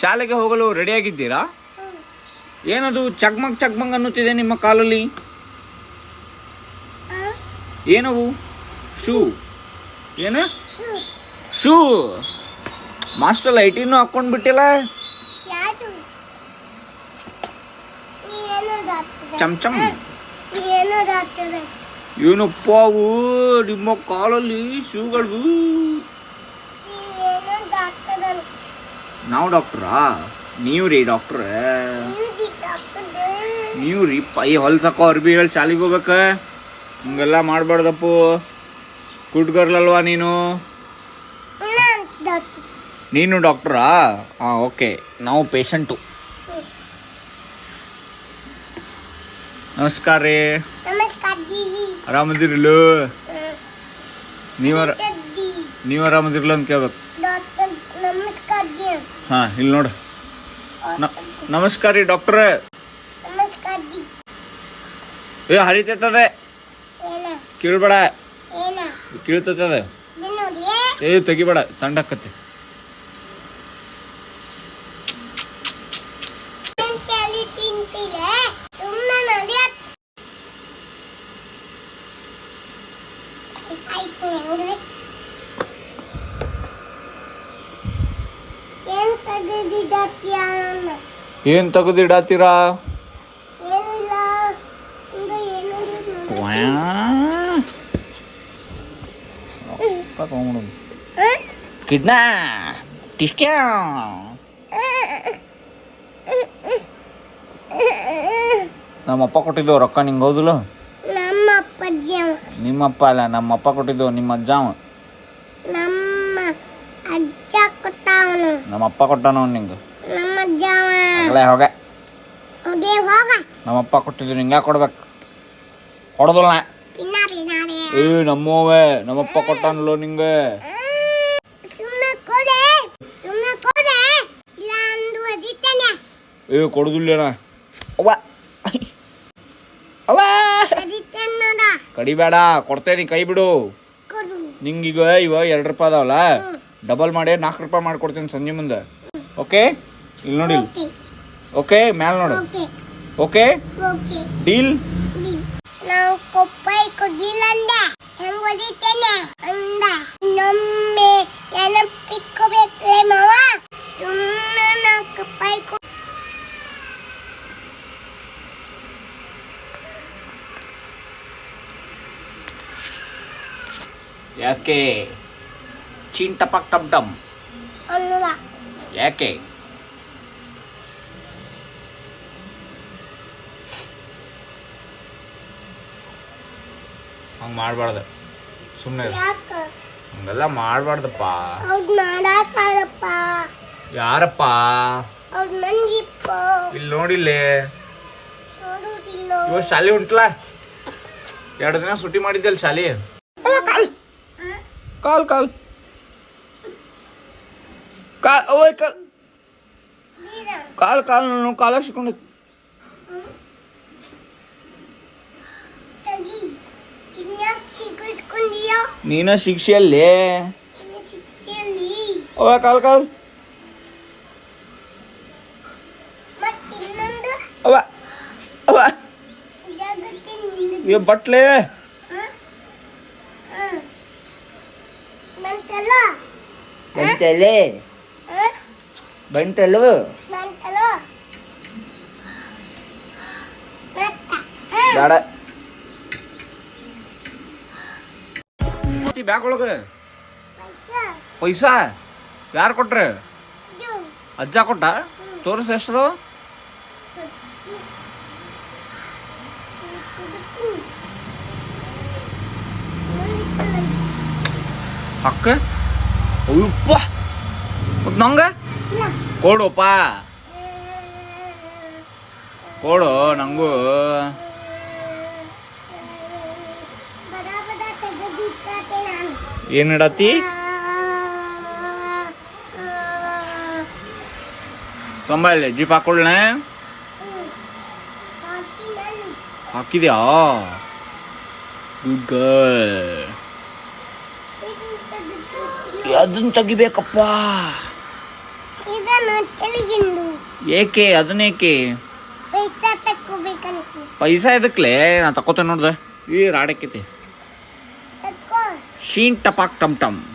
ಶಾಲೆಗೆ ಹೋಗಲು ರೆಡಿಯಾಗಿದ್ದೀರಾ? ಏನದು ಚಗ್ಮಗ್ ಚಕ್ಮಂಗ್ ಅನ್ನುತ್ತಿದೆ ನಿಮ್ಮ ಕಾಲಲ್ಲಿ? ಏನವು? ಶೂ. ಏನು? ಶೂ. ಮಾಸ್ಟರ್ ಲೈಟಿನೂ ಹಾಕೊಂಡ್ ಬಿಟ್ಟಿಲ್ಲ? ಚಮಚಮ್ ನೀನು ದಾಗ್ತದೆ ಚಮ್. ಚಮ್ ಏನು ಪಾವು ನಿಮ್ಮ ಕಾಲಲ್ಲಿ ಶೂಗಳು. ನಾವು ಡಾಕ್ಟ್ರಾ ನೀವು ರೀ ಡಾಕ್ಟ್ರ ನೀವು ರೀ ಪೈ ಹೊಲ್ಸಕ್ಕೋ ಅರ್ಬಿ ಹೇಳಿ ಶಾಲಿಗೆ ಹೋಗ್ಬೇಕ? ಹಂಗೆಲ್ಲ ಮಾಡಬಾರ್ದಪ್ಪು. ಕುಟ್ಗರ್ಲಲ್ವಾ ನೀನು? ನಾನು ಡಾಕ್ಟ್ರಾ ಹಾಂ ಓಕೆ ನಾವು ಪೇಷಂಟು ನಮಸ್ಕಾರ ರೀ. ಆರಾಮದಿರ್ಲು ನೀವ ನೀವು ಆರಾಮದಿರ್ಲು ಅಂತ ಕೇಳ್ಬೇಕು. ಹಾಂ ಇಲ್ಲಿ ನೋಡು. ನಮಸ್ಕಾರ ರೀ ಡಾಕ್ಟ್ರೇ. ಏ ಹರಿತೈತದೆ. ಕೀಳ್ಬೇಡ. ಕೀಳ್ತೈತದೆ. ಏ. ತೆಗಿಬೇಡ ತಂಡಕ್ಕತ್ತೆ ತಲೆ ತಿಂತಿಲ್ಲ ಸುಮ್ಮನೆ ನೋಡಿ ಆಯ್ತು ಹೆಂಗ್ರಿ ಏನ್ ತೆಗೆದಿಡತ್ತೀರಾ? ಕಿಡ್ನಾ? ಟಿಸ್ಕ್ಯಾ ನಮ್ಮಪ್ಪ ಕೊಟ್ಟಿದ್ದು ರೊಕ್ಕ ನಿಂಗೆ ಹೌದಿಲ್ಲ? ನಮ್ಮ ನಿಮ್ಮಪ್ಪ ಅಲ್ಲ ನಮ್ಮಪ್ಪ ಕೊಟ್ಟಿದ್ದು ನಿಮ್ಮ ಅಜ್ಜ ಅವ ನಮ್ಮ ಅಜ್ಜ ಕೊಟ್ಟವನು ನಮ್ಮಪ್ಪ ಕೊಟ್ಟಾನ ನಿಂಗೆ ನಮ್ಮ ಅವ ಅಗಲೇ ಹೋಗ. ಹೋಗ ನಮ್ಮಪ್ಪ ಕೊಟ್ಟಿದ್ದು ನಿಂಗೆ ಕೊಡ್ಬೇಕು? ಕೊಡೋದಿಲ್ಲ ಏ ನಮ್ಮವೇ ನಮ್ಮಪ್ಪ ಕೊಟ್ಟಾನಲ್ಲೋ ನಿಂಗೆ. ಏ ಕೊಡುದಿಲ್ಲ ಅವ್ವ. ಅವ್ವ. ಅದಿತಾನೆ ನೋಡ ಕಡಿಬೇಡ ಕೊಡ್ತೇನೆ ಕೈ ಬಿಡು. ನಿಂಗೀಗ ಇವ ಎರಡು ರೂಪಾಯಿ ಅದಾವಲ್ಲ? ಡಬಲ್ ಮಾಡಿ ನಾಲ್ಕು ರೂಪಾಯಿ ಮಾಡ್ಕೊಡ್ತೀನಿ ಸಂಜೆ ಮುಂದೆ. ಓಕೆ ಇಲ್ಲಿ ನೋಡಿ ಓಕೆ ಮ್ಯಾಲ ನೋಡು. Okay deal. ನಾವು ಕೊಪ್ಪಾಯಿ ಕೊಡ್ಲಿಲ್ಲ ಅಂದ. ಹೆಂಗ್ ಹೊಡಿತೇನೆ? ಅಂದ. ಇನ್ನೊಮ್ಮೆ ನೆನಪಿಟ್ಕೋಬೇಕ್ರೆ ಮಾವ? ಸುಮ್ಮನೆ ನಾ ಕೊಪ್ಪಾಯಿ ಯಾಕೆ? ಚೀನ್ ಟಪಕ್ ಟಮ್ ಟಮ್ ಯಾಕೆ? ಹಂಗೆ ಮಾಡಬಾರ್ದು. ಸುಮ್ಮನೆ ಹಂಗೆಲ್ಲ ಮಾಡಬಾರ್ದಪ್ಪ. ಮಾಡಾತಾರಪ್ಪ ಯಾರಪ್ಪ? ಇಲ್ಲಿ. ನೋಡಿಲ್ಲೇ ಇವತ್ತು ಇವ ಶಾಲೆ ಉಂಟ್ಲಾ? ಎರಡು ದಿನ ಸುಟಿ ಅಲ್ಲಿ ಶಾಲೆ ಕಾಲ್ ಕಾಲ್. ಕಾಲ್ ಓಯ್ ಕಾಲ್. ಕಾಲ್ ಕಾಲ್ ನಾನು ಕಾಲ ನೀನ ಶಿಕ್ಷೆಯಲ್ಲಿ? ಓಯ್ ಕಾಲ್ ಕಾಲ್. ಅವ ಅವ. ಇವ ಬಟ್ಲೆ. ಬಂತಲ್ಲ? ಹ? ಬಂತಲ್ಲ ಬಂತಲ್ಲ ಮತ್ತ ಹ? ಬೇಡ ಬ್ಯಾಗ್ ಒಳಗೆ ಪೈಸಾ? ಪೈಸಾ ಯಾರು ಕೊಟ್ರೆ ಇದು. ಅಜ್ಜ ಕೊಟ್ಟ ತೋರಿಸ್ ಎಷ್ಟು ಮುಂದಿತ್ತು. ಹಕ್ಕ ಅಯ್ಯಪ್ಪ ಮತ್ ನಂಗ ಇಲ್ಲ. ಕೊಡಪ್ಪ ಕೊಡು ನಂಗೂ. ಏನ್ ಇಡತಿ ತೊಂಬಲ್ಲಿ ಜೀಪ್ ಹಾಕೊಳ್ಳೆ. ಹಾಕಿದ್ಯಾ ಗುಡ್ ಗರ್ಲ್ ಅದನ್ನ ತೆಗಿಬೇಕಪ್ಪ ಏಕೆ ಅದನ್ನೇಕೆ? ಪೈಸಾ ಎದಕ್ಲೆ? ನಾ ತಕೋತೇನೆ ನೋಡ್ದೆ. ಈ ರಾಡಕ್ಕೆ ತಕ್ಕೋ. ಶೀನ್ ಟಪಾಕ್ ಟಮ್ ಟಮ್.